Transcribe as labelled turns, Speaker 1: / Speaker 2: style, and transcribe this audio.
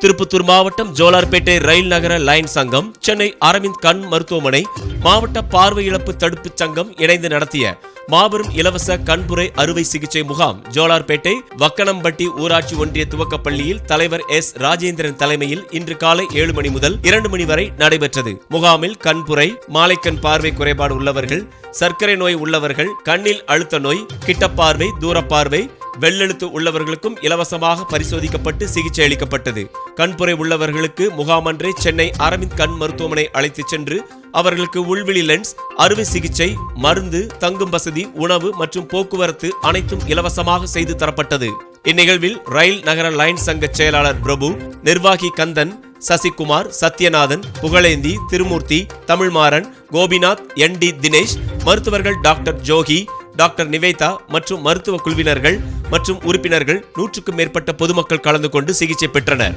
Speaker 1: திருப்பத்தூர் மாவட்டம் ஜோலார்பேட்டை ரயில் நகர லைன் சங்கம் சென்னை அரவிந்த் கண் மருத்துவமனை மாவட்ட பார்வை இழப்பு தடுப்பு சங்கம் இணைந்து நடத்திய மாபெரும் இலவச கண்புரை அறுவை சிகிச்சை முகாம் ஜோலார்பேட்டை வக்கனம்பட்டி ஊராட்சி ஒன்றிய துவக்கப் பள்ளியில் தலைவர் எஸ். ராஜேந்திரன் தலைமையில் இன்று காலை ஏழு மணி முதல் இரண்டு மணி வரை நடைபெற்றது. முகாமில் கண்புரை மாலைக்கண் பார்வை குறைபாடு உள்ளவர்கள் சர்க்கரை நோய் உள்ளவர்கள் கண்ணில் அழுத்த நோய் கிட்டப்பார்வை தூரப்பார்வை வெள்ளெழுத்து உள்ளவர்களுக்கும் இலவசமாக பரிசோதிக்கப்பட்டு சிகிச்சை அளிக்கப்பட்டது. கண்புரை உள்ளவர்களுக்கு முகாமன்றே சென்னை அரவிந்த் கண் மருத்துவமனை அழைத்துச் சென்று அவர்களுக்கு உள்விழி லென்ஸ் அறுவை சிகிச்சை மருந்து தங்கும் வசதி உணவு மற்றும் போக்குவரத்து அனைத்தும் இலவசமாக செய்து தரப்பட்டது. இந்நிகழ்வில் ரயில் நகர லைன் சங்க செயலாளர் பிரபு நிர்வாகி கந்தன் சசிகுமார் சத்யநாதன் புகழேந்தி திருமூர்த்தி தமிழ்மாறன் கோபிநாத் என் டி தினேஷ் மருத்துவர்கள் டாக்டர் ஜோகி டாக்டர் நிவேதா மற்றும் மருத்துவ குழுவினர்கள் மற்றும் உறுப்பினர்கள் நூற்றுக்கும் மேற்பட்ட பொதுமக்கள் கலந்து கொண்டு சிகிச்சை பெற்றனர்.